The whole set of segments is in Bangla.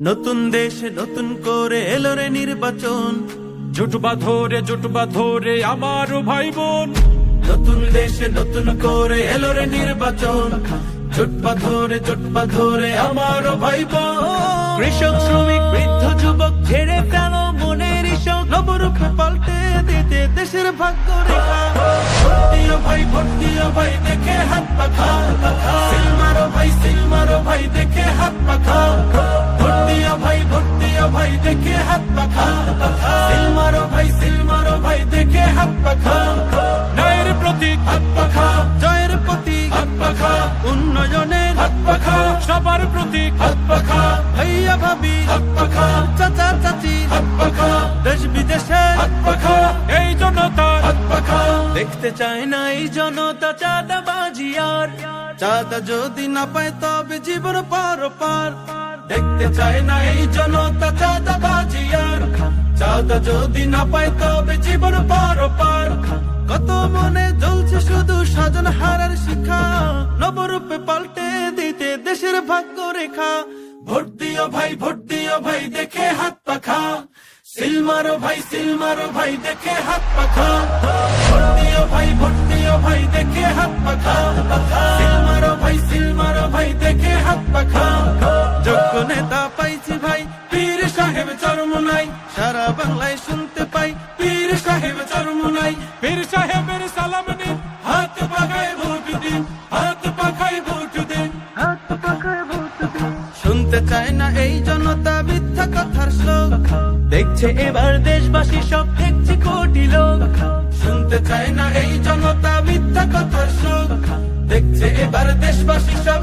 নতুন দেশে নতুন করে এলো রে নির্বাচন। জুটবা ধরে জুটবা ধরে আমার ভাই বোন নতুন দেশে নতুন করে এলো রে নির্বাচন। জুটপা ধরে জুটপা ধরে আমার ভাই বোন কৃষক শ্রমিক বৃদ্ধ যুবক ছেড়ে ফেল মনের ইশক নবরূপে পাল্টে দিতে দেশের ভাগ্য রেখা। ভাই ভর্তিও ভাই দেখে হাত পাখা সিলমারো এই জনতার হাত দেখতে চায় না এই জনতা, চাঁদাবাজি আর। চাঁদা যদি না পায় তবে জীবন পার পার। দেখতে চায় না এই জনতা চাঁদাবাজি আর। চাঁদা যদি না পায় তবে জীবন পার পার। কত মনে জ্বলছে শুধু সাজন হারার শিখা। নবরূপে পাল্টে দিতে দেশের ভাগ্য রেখা ভোট দিও ভাই, ভোট দিও ভাই, দেখে হাত পাখা। সিলমারো ভাই সিলমারো ভাই, দেখে হাত পাখা। ভোট দিও ভাই, ভোট দিও ভাই, দেখে হাত পাখা। সিলমারো ভাই দেখে বাংলায় শুনতে পাই। পীর সাহেব চরমনাই। পীর সাহেবের সালাম নিন। হাত পাখায় ভোট দিন। হাত পাখায় ভোট দিন। শুনতে চায় না এই জনতা মিথ্যা কথার শ্লোক। দেখছে এবার দেশবাসী সব দেখছে কোটি লোক। শুনতে চায় না এই জনতা মিথ্যা কথার শ্লোক। দেখছে এবার দেশবাসী সব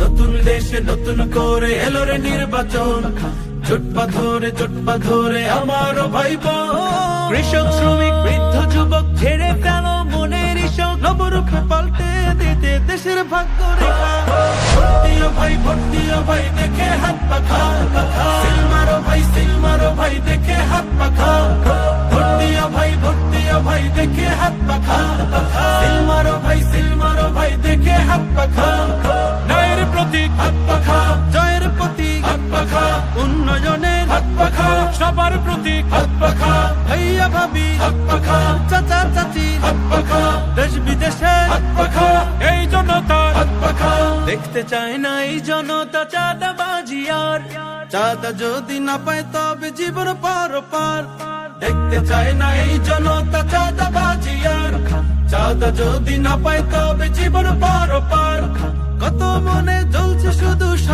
নতুন দেশে নতুন করে এলো রে নির্বাচন। জুটপা ধরে জুটপা ধরে আমার ভাই কৃষক, শ্রমিক, বৃদ্ধ, যুবক, ছেড়ে ফেল মনের ইশক নবরূপে পাল্টে দিতে দেশের ভাগ্য রেখা ভর্তিও ভাই ভর্তিও ভাই, দেখে হাত পাখা সিলমারো ভাই সিলমারো ভাই, দেখে হাত পাখা ভর্তিও ভাই ভর্তিও ভাই, দেখে হাত পাখা সিলমারো ভাই সিলমারো ভাই, দেখে হাত পাখা প্রতীক জয়ের প্রতি হাত পাখা, উন্নয়নের সবার প্রতীক ভাইয়া ভাবি চাচা চাচি দেশ বিদেশে এই পাখা। দেখতে চায় না এই জনতা, চাঁদাবাজি আর। চাঁদা যদি না পায় তবে জীবন পার পার। দেখতে চায় না এই জনতা, চাঁদাবাজি আর। চাঁদা যদি না পায় তবে জীবন পার পার। কত মনে জ্বলছে শুধু